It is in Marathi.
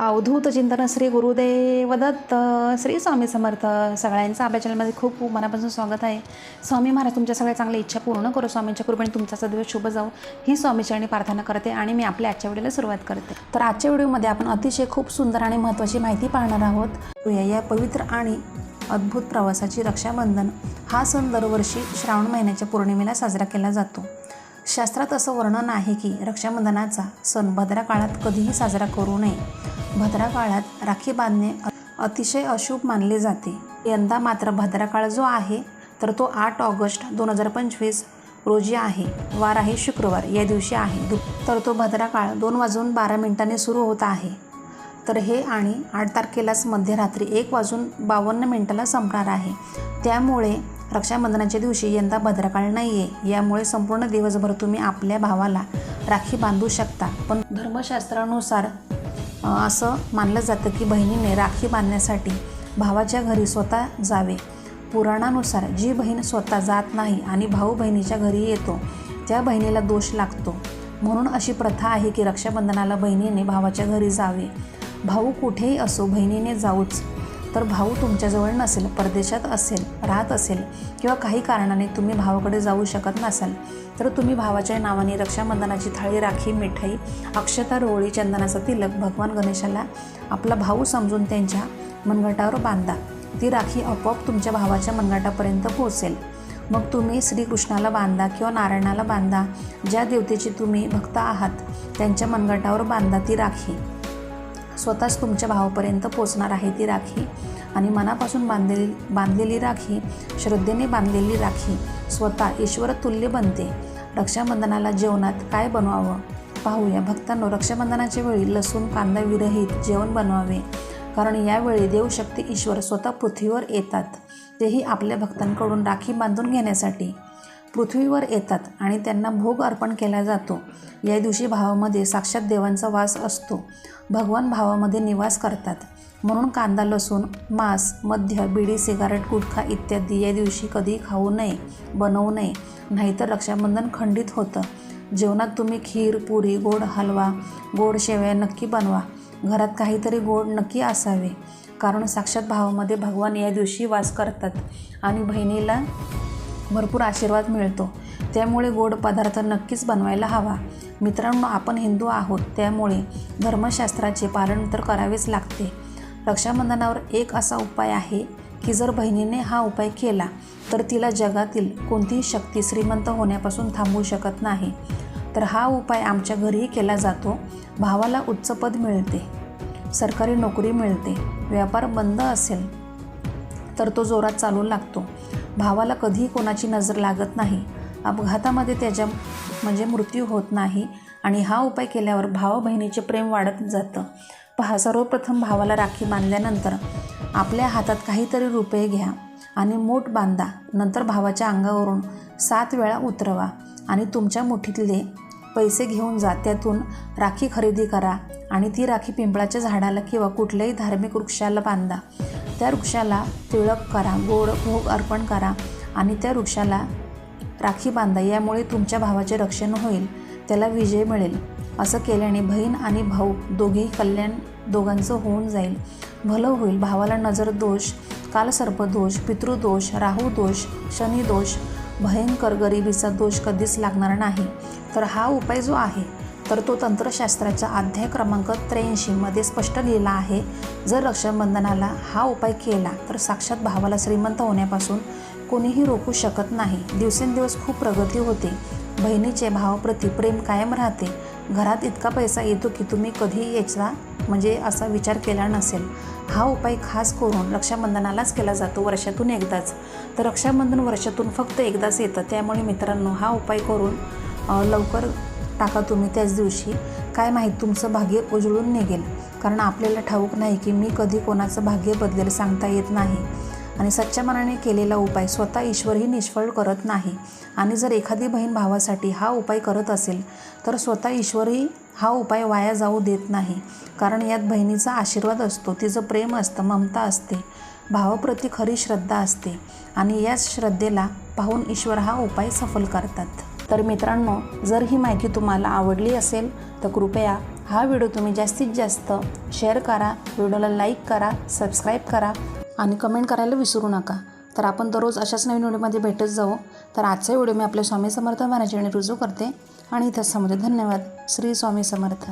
अवधूत चिंतन श्री गुरुदेव दत्त श्री स्वामी समर्थ. सगळ्यांचं आपल्या चॅनलमध्ये खूप मनापासून स्वागत आहे. स्वामी महाराज तुमच्या सगळ्या चांगल्या इच्छा पूर्ण करू. स्वामींच्या कृपेने तुमचा सदैव शुभ जाऊ ही स्वामीचरणी प्रार्थना करते आणि मी आपल्या आजच्या व्हिडिओला सुरुवात करते. तर आजच्या व्हिडिओमध्ये आपण अतिशय खूप सुंदर आणि महत्त्वाची माहिती पाहणार आहोत. या या पवित्र आणि अद्भुत प्रवासाची रक्षाबंधन हा सण दरवर्षी श्रावण महिन्याच्या पौर्णिमेला साजरा केला जातो. शास्त्रात असं वर्णन आहे की रक्षाबंधनाचा सण भद्रा काळात कधीही साजरा करू नये. भद्रा काळात राखी बांधणे अतिशय अशुभ मानले जाते. यंदा मात्र भद्रा काळ जो आहे तर तो आठ ऑगस्ट दोन हजार पंचवीस रोजी आहे. वार आहे शुक्रवार या दिवशी आहे. तर तो भद्रा काळ दोन वाजून बारा मिनिटांनी सुरू होत आहे. तर हे आणि आठ तारखेलाच मध्यरात्री एक वाजून बावन्न मिनिटाला संपणार आहे. त्यामुळे रक्षाबंधनाच्या दिवशी यंदा भद्रकाळ नाही आहे यामुळे संपूर्ण दिवसभर तुम्ही आपल्या भावाला राखी बांधू शकता. पण धर्मशास्त्रानुसार असं मानलं जातं की बहिणीने राखी बांधण्यासाठी भावाच्या घरी स्वतः जावे. पुराणानुसार जी बहीण स्वतः जात नाही आणि भाऊ बहिणीच्या घरी येतो त्या बहिणीला दोष लागतो. म्हणून अशी प्रथा आहे की रक्षाबंधनाला बहिणीने भावाच्या घरी जावे. भाऊ कुठेही असो बहिणीने जाऊच. तर भाऊ तुमच्याजवळ नसेल परदेशात असेल राहत असेल किंवा काही कारणाने तुम्ही भावाकडे जाऊ शकत नसाल तर तुम्ही भावाच्या नावाने रक्षाबंधनाची थाळी राखी मिठाई अक्षता रोळी चंदनाचा तिलक भगवान गणेशाला आपला भाऊ समजून त्यांच्या मनगटावर बांधा. ती राखी आपोआप तुमच्या भावाच्या मनगटापर्यंत पोहोचेल. मग तुम्ही श्रीकृष्णाला बांधा किंवा नारायणाला बांधा. ज्या देवतेची तुम्ही भक्त आहात त्यांच्या मनगटावर बांधा ती राखी. स्वतःच तुमच्या भावापर्यंत पोचणार आहे ती राखी. आणि मनापासून बांधलेली बांधलेली राखी श्रद्धेने बांधलेली राखी स्वतः ईश्वर तुल्य बनते. रक्षाबंधनाला जेवणात काय बनवावं? पाहूया. भक्तांनो रक्षाबंधनाच्या वेळी लसूण कांदा विरहित जेवण बनवावे. कारण यावेळी देवशक्ती ईश्वर स्वतः पृथ्वीवर येतात. तेही आपल्या भक्तांकडून राखी बांधून घेण्यासाठी. पृथ्वीवर येतात आणि त्यांना भोग अर्पण केला जातो. या दिवशी भावामध्ये साक्षात देवांचा वास असतो. भगवान भावामध्ये निवास करतात. म्हणून कांदा लसूण मांस मद्य बिडी सिगारेट गुटखा इत्यादी या दिवशी कधी खाऊ नये बनवू नये. नाहीतर रक्षाबंधन खंडित होतं. जेवणात तुम्ही खीर पुरी गोड हलवा गोड शेवया नक्की बनवा. घरात काहीतरी गोड नक्की असावे. कारण साक्षात भावामध्ये भगवान या दिवशी वास करतात. आणि बहिणीला भरपूर आशीर्वाद मिळतो. त्यामुळे गोड पदार्थ नक्कीच बनवायला हवा. मित्रांनो आपण हिंदू आहोत त्यामुळे धर्मशास्त्राचे पालन तर करावेच लागते. रक्षाबंधनावर एक असा उपाय आहे की जर बहिणीने हा उपाय केला तर तिला जगातील कोणतीही शक्ती श्रीमंत होण्यापासून थांबवू शकत नाही. तर हा उपाय आमच्या घरीही केला जातो. भावाला उच्च पद मिळते. सरकारी नोकरी मिळते. व्यापार बंद असेल तर तो जोरात चालू लागतो. भावाला कधीही कोणाची नजर लागत नाही. अपघातामध्ये त्याच्या म्हणजे मृत्यू होत नाही आणि हा उपाय केल्यावर भावा बहिणीचे प्रेम वाढत जातं. पहा सर्वप्रथम भावाला राखी बांधल्यानंतर आपल्या हातात काहीतरी रुपये घ्या आणि मोठ बांधा. नंतर भावाच्या अंगावरून सात वेळा उतरवा आणि तुमच्या मुठीतले पैसे घेऊन जा. त्यातून राखी खरेदी करा आणि ती राखी पिंपळाच्या झाडाला किंवा कुठल्याही धार्मिक वृक्षाला बांधा. त्या वृक्षाला तिळक करा गोड भोग अर्पण करा आणि त्या वृक्षाला राखी बांधा. यामुळे तुमच्या भावाचे रक्षण होईल त्याला विजय मिळेल. असं केल्याने बहीण आणि भाऊ दोघेही कल्याण दोघांचं होऊन जाईल. भलं होईल. भावाला नजर दोष कालसर्पदोष पितृदोष राहूदोष शनिदोष भयंकर गरिबीचा दोष कधीच लागणार नाही. तर हा उपाय जो आहे तर तो तंत्रशास्त्राच्या अध्याय क्रमांक त्र्याऐंशीमध्ये स्पष्ट लिहिला आहे. जर रक्षाबंधनाला हा उपाय केला तर साक्षात भावाला श्रीमंत होण्यापासून कोणीही रोखू शकत नाही. दिवसेंदिवस खूप प्रगती होते. बहिणीचे भावाप्रती प्रेम कायम राहते. घरात इतका पैसा येतो की तुम्ही कधी याचा म्हणजे असा विचार केला नसेल. हा उपाय खास करून रक्षाबंधनालाच केला जातो वर्षातून एकदाच. तर रक्षाबंधन वर्षातून फक्त एकदाच येतं. त्यामुळे मित्रांनो हा उपाय करून लवकर टाका तुम्ही त्याच दिवशी. काय माहीत तुमचं भाग्य उजळून निघेल. कारण आपल्याला ठाऊक नाही की मी कधी कोणाचं भाग्य बदलेल सांगता येत नाही. आणि सच्च्या मनाने केलेला उपाय स्वतः ईश्वरही निष्फळ करत नाही. आणि जर एखादी बहीण भावासाठी हा उपाय करत असेल तर स्वतः ईश्वरही हा उपाय वाया जाऊ देत नाही. कारण यात बहिणीचा आशीर्वाद असतो तिचं प्रेम असतं ममता असते भावाप्रती खरी श्रद्धा असते. आणि याच श्रद्धेला पाहून ईश्वर हा उपाय सफल करतात. तर मित्रांनो जर ही माहिती तुम्हाला आवडली असेल तर कृपया हा व्हिडिओ तुम्ही जास्तीत जास्त शेअर करा व्हिडिओला लाईक करा सबस्क्राईब करा आणि कमेंट करायला विसरू नका. तर आपण दररोज अशाच नवीन व्हिडिओमध्ये भेटत जाऊ. तर आजचा व्हिडिओ मी आपल्या स्वामी समर्थ महाराजांनी रुजू करते. आणि इथंच समजते धन्यवाद. श्री स्वामी समर्थ.